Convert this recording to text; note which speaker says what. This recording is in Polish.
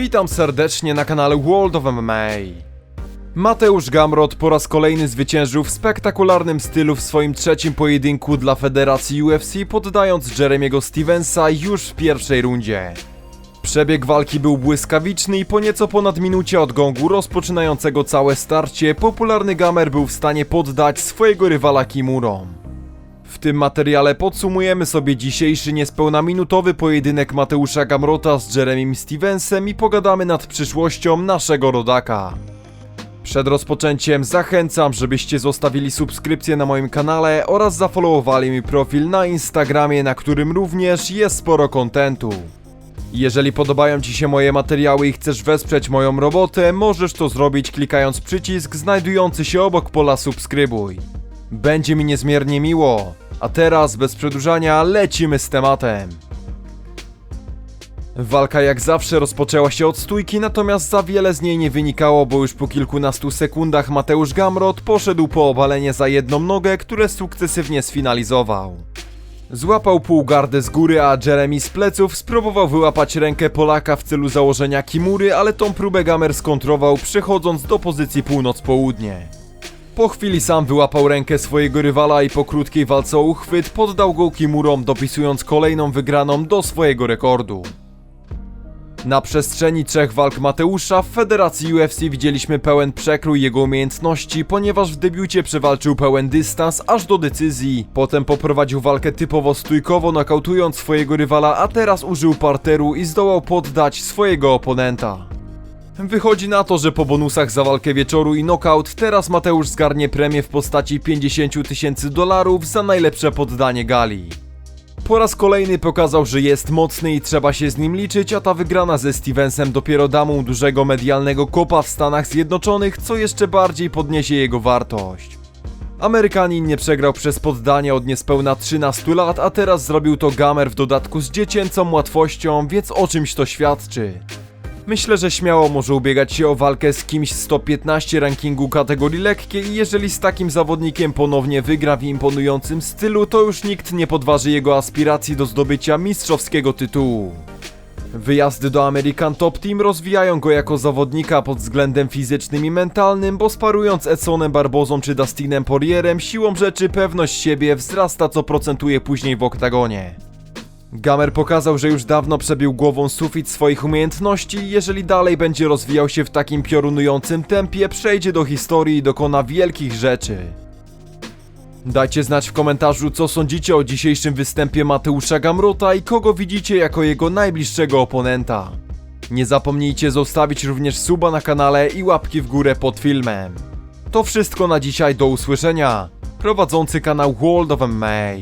Speaker 1: Witam serdecznie na kanale World of MMA. Mateusz Gamrot po raz kolejny zwyciężył w spektakularnym stylu w swoim trzecim pojedynku dla Federacji UFC, poddając Jeremiego Stevensa już w pierwszej rundzie. Przebieg walki był błyskawiczny i po nieco ponad minucie od gongu rozpoczynającego całe starcie, popularny gamer był w stanie poddać swojego rywala Kimurom. Tym materiale podsumujemy sobie dzisiejszy niespełna minutowy pojedynek Mateusza Gamrota z Jeremim Stevensem i pogadamy nad przyszłością naszego rodaka. Przed rozpoczęciem zachęcam, żebyście zostawili subskrypcję na moim kanale oraz zafollowowali mi profil na Instagramie, na którym również jest sporo kontentu. Jeżeli podobają Ci się moje materiały i chcesz wesprzeć moją robotę, możesz to zrobić klikając przycisk znajdujący się obok pola subskrybuj. Będzie mi niezmiernie miło. A teraz, bez przedłużania, lecimy z tematem. Walka jak zawsze rozpoczęła się od stójki, natomiast za wiele z niej nie wynikało, bo już po kilkunastu sekundach Mateusz Gamrot poszedł po obalenie za jedną nogę, które sukcesywnie sfinalizował. Złapał półgardę z góry, a Jeremy z pleców spróbował wyłapać rękę Polaka w celu założenia kimury, ale tą próbę Gamer skontrował, przechodząc do pozycji północ-południe. Po chwili sam wyłapał rękę swojego rywala i po krótkiej walce o uchwyt poddał go kimurom, dopisując kolejną wygraną do swojego rekordu. Na przestrzeni trzech walk Mateusza w Federacji UFC widzieliśmy pełen przekrój jego umiejętności, ponieważ w debiucie przewalczył pełen dystans aż do decyzji. Potem poprowadził walkę typowo stójkowo, nokautując swojego rywala, a teraz użył parteru i zdołał poddać swojego oponenta. Wychodzi na to, że po bonusach za walkę wieczoru i knockout teraz Mateusz zgarnie premię w postaci 50 000 tysięcy dolarów za najlepsze poddanie gali. Po raz kolejny pokazał, że jest mocny i trzeba się z nim liczyć, a ta wygrana ze Stevensem dopiero da mu dużego medialnego kopa w Stanach Zjednoczonych, co jeszcze bardziej podniesie jego wartość. Amerykanin nie przegrał przez poddanie od niespełna 13 lat, a teraz zrobił to gamer w dodatku z dziecięcą łatwością, więc o czymś to świadczy. Myślę, że śmiało może ubiegać się o walkę z kimś z 115 rankingu kategorii lekkiej i jeżeli z takim zawodnikiem ponownie wygra w imponującym stylu, to już nikt nie podważy jego aspiracji do zdobycia mistrzowskiego tytułu. Wyjazdy do American Top Team rozwijają go jako zawodnika pod względem fizycznym i mentalnym, bo sparując Edsonem Barbozą czy Dustinem Porierem, siłą rzeczy pewność siebie wzrasta co procentuje później w oktagonie. Gamer pokazał, że już dawno przebił głową sufit swoich umiejętności jeżeli dalej będzie rozwijał się w takim piorunującym tempie, przejdzie do historii i dokona wielkich rzeczy. Dajcie znać w komentarzu, co sądzicie o dzisiejszym występie Mateusza Gamrota i kogo widzicie jako jego najbliższego oponenta. Nie zapomnijcie zostawić również suba na kanale i łapki w górę pod filmem. To wszystko na dzisiaj, do usłyszenia. Prowadzący kanał World of MMA.